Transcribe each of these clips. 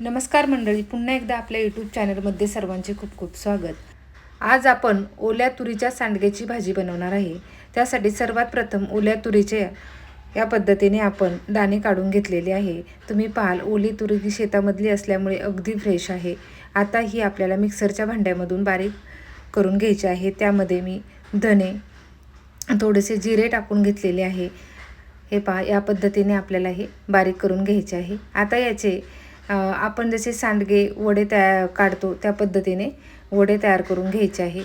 नमस्कार मंडळी पुन्हा एकदा आपल्या यूट्यूब चॅनलमध्ये सर्वांचे खूप खूप स्वागत. आज आपण ओल्या तुरीच्या सांडग्याची भाजी बनवणार आहे. त्यासाठी सर्वात प्रथम ओल्या तुरीचे या पद्धतीने आपण दाणे काढून घेतलेले आहे. तुम्ही पाहाल ओली तुरी शेतामधली असल्यामुळे अगदी फ्रेश आहे. आता ही आपल्याला मिक्सरच्या भांड्यामधून बारीक करून घ्यायची आहे. त्यामध्ये मी धने थोडेसे जिरे टाकून घेतलेले आहे. हे पहा या पद्धतीने आपल्याला हे बारीक करून घ्यायचे आहे. आता याचे आपण जसे सांडगे वडे तयार काढतो त्या पद्धतीने वडे तयार करून घ्यायचे आहे.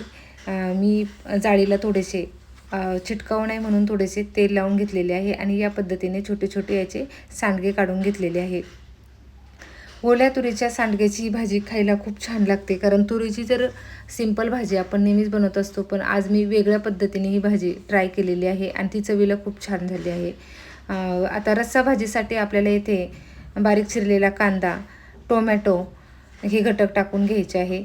मी जाळीला थोडेसे अ, चिटकावू नये म्हणून थोडेसे तेल लावून घेतलेले आहे आणि या पद्धतीने छोटे छोटे याचे सांडगे काढून घेतलेले आहे. ओल्या तुरीच्या सांडग्याची भाजी खायला खूप छान लागते कारण तुरीची जर सिंपल भाजी आपण नेहमीच बनवत असतो पण आज मी वेगळ्या पद्धतीने ही भाजी ट्राय केलेली आहे आणि ती चवीला खूप छान झाली आहे. आता रस्सा भाजीसाठी आपल्याला इथे बारीक चिरलेला कांदा टोमॅटो हे घटक टाकून घ्यायचे आहे.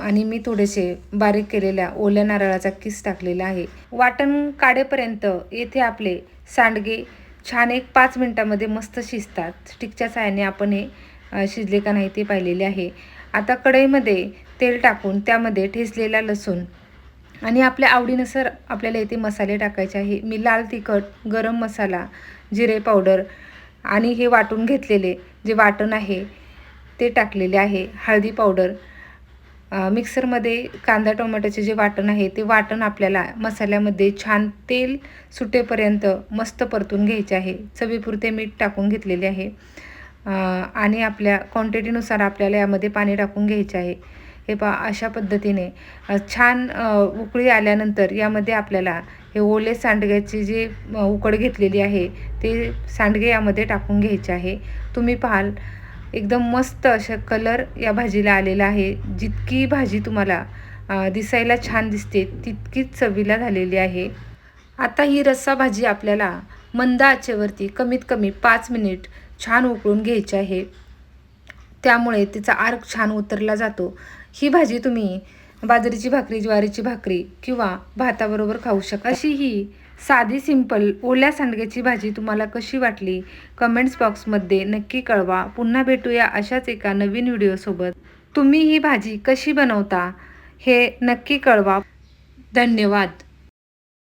आणि मी थोडेसे बारीक केलेल्या ओल्या नारळाचा किस टाकलेला आहे. वाटण काढेपर्यंत येथे आपले सांडगे छान एक पाच मिनटामध्ये मस्त शिजतात. स्टिकच्या साहाय्याने आपण हे शिजले का नाही ते पाहिलेले आहे. आता कढईमध्ये तेल टाकून त्यामध्ये ठेचलेला लसूण आणि आपल्या आवडीनुसार आपल्याला येथे मसाले टाकायचे आहे. मी लाल तिखट गरम मसाला जिरे पावडर आणि हे वाटून घेतलेले जे वाटण आहे ते टाकलेले आहे. हळदी पावडर. मिक्सरमध्ये कांदा टोमॅटोचे जे वाटण आहे ते वाटण आपल्याला मसाल्यामध्ये छान तेल सुटेपर्यंत मस्त परतून घ्यायचे आहे. चवीपुरते मीठ टाकून घेतलेले आहे. आणि आपल्या क्वांटिटीनुसार आपल्याला यामध्ये पाणी टाकून घ्यायचे आहे. हे पहा अशा पद्धतीने छान उकळी आल्यानंतर यामध्ये आपल्याला हे ओले सांडग्याची जी उकड घेतलेली आहे ते सांडगे यामध्ये टाकून घ्यायचे आहे. तुम्ही पाहाल एकदम मस्त अशा कलर या भाजीला आलेला आहे. जितकी भाजी तुम्हाला दिसायला छान दिसते तितकीच चवीला झालेली आहे. आता ही रस्सा भाजी आपल्याला मंद आचेवरती कमीत कमी पाच मिनिट छान उकळून घ्यायची आहे. त्यामुळे तिचा आर्क छान उतरला जातो. ही भाजी तुम्ही बाजरीची भाकरी ज्वारीची भाकरी किंवा भाताबरोबर खाऊ शकता. अशी ही साधी सिंपल ओल्या सांडग्याची भाजी तुम्हाला कशी वाटली? कमेंट्स बॉक्समध्ये नक्की कळवा. पुन्हा भेटूया अशाच एका नवीन व्हिडिओसोबत. तुम्ही ही भाजी कशी बनवता हे नक्की कळवा. धन्यवाद.